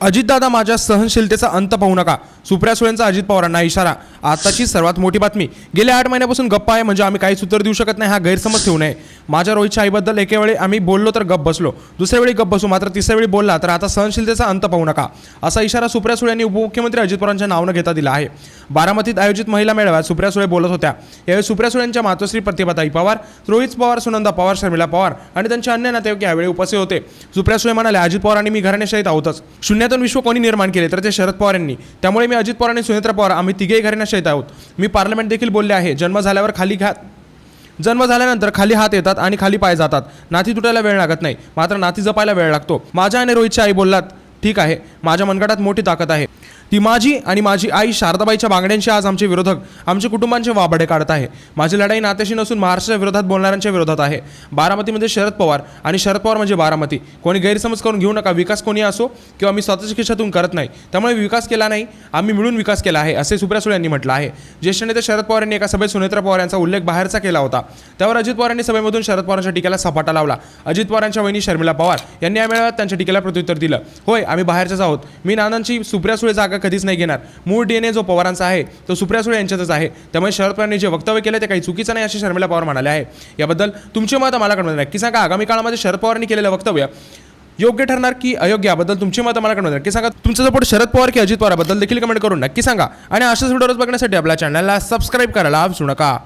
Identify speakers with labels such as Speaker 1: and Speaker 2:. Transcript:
Speaker 1: अजितदादा माझ्या सहनशीलतेचा अंत पाहू नका. सुप्रिया सुळेंचा अजित पवारांना इशारा. आताची सर्वात मोठी बातमी. गेल्या आठ महिन्यापासून गप्पा आहे म्हणजे आम्ही काहीच उत्तर देऊ शकत नाही हा गैरसमज ठेवू नये. माझ्या रोहितच्या आईबद्दल एके वेळी आम्ही बोललो तर गप्प बसलो. दुसऱ्या वेळी गप्प बसू मात्र तिसऱ्या वेळी बोलला तर आता सहनशीलतेचा अंत पाहू नका. असा इशारा सुप्रिया सुळे यांनी उपमुख्यमंत्री अजित पवारांच्या नावानं घेता दिला आहे. बारामतीत आयोजित महिला मेळाव्यात सुप्रिया सुळे बोलत होत्या. यावेळी सुप्रिया सुळेंच्या मातोश्री प्रतिभाताई पवार रोहित पवार सुनंदा पवार शर्मिला पवार आणि त्यांचे अन्य नातेवाईक यावेळी उपस्थित होते. सुप्रिया सुळे म्हणाले अजित पवार आणि मी घराण्याशाहीत आहोतच. शून्यातून विश्व कोणी निर्माण केले तर ते शरद पवार यांनी. त्यामुळे मी अजित पवार आणि सुनेत्रा पवार आम्ही तिघेही घराण्याशाहीत आहोत. मी पार्लमेंट देखील बोलले आहे. जन्म झाल्यावर खाली घात जन्म झाल्यानंतर खाली हात येतात आणि खाली पाय जातात. नाती तुटायला वेळ लागत नाही. मात्र नाती जपायला वेळ लागतो. माझ्या आणि रोहितची आई बोललात ठीक आहे. माझ्या मनगटात मोठी ताकद आहे. ती माझी आणि माझी आई शारदाबाईच्या बांगड्यांशी आज आमचे विरोधक आमच्या कुटुंबांचे वाबडे काढत आहे. माझी लढाई नात्याशी नसून महाराष्ट्राच्या विरोधात बोलणाऱ्यांच्या विरोधात आहे. बारामतीमध्ये शरद पवार आणि शरद पवार म्हणजे बारामती. कोणी गैरसमज करून घेऊ नका विकास कोणी असो किंवा मी स्वतःच्या खिशातून करत नाही. त्यामुळे विकास केला नाही आम्ही मिळून विकास केला आहे असे सुप्रिया सुळे यांनी म्हटलं आहे. ज्येष्ठ नेते शरद पवार यांनी एका सभेत सुनेत्रा पवार यांचा उल्लेख बाहेरचा केला होता. त्यावर अजित पवार यांनी सभेमधून शरद पवारांच्या टीकेला सपाटा लावला. अजित पवारांच्या वहिनी शर्मिला पवार यांनी या मेळाव्यात त्यांच्या टीकेला प्रत्युत्तर दिलं. होय आम्ही बाहेरच्याच आहोत. मी नानांची सुप्रिया सुळे जागा कधीच नाही घेणार. मूळ डी ने जो पवारांचा आहे तो सुप्रिया सुळे यांच्यातच आहे. त्यामुळे शरद पवारांनी जे वक्तव्य केलं ते काही चुकीचं नाही असे शर्मिला पवार म्हणाले आहे. याबद्दल तुमचे मत मला कळवलं नक्की सांगा आगामी काळामध्ये शरद पवारांनी केलेलं वक्तव्य योग्य ठरणार की अयोग्य याबद्दल तुमची मतं मला कळणार नक्की सांगा तुमचं सपोर्ट शरद पवार की अजित पवारबद्दल देखील कमेंट करून नक्की सांगा. आणि अशाच व्हिडिओज बघण्यासाठी आपल्या चॅनलला सबस्क्राईब करायला विसरू नका.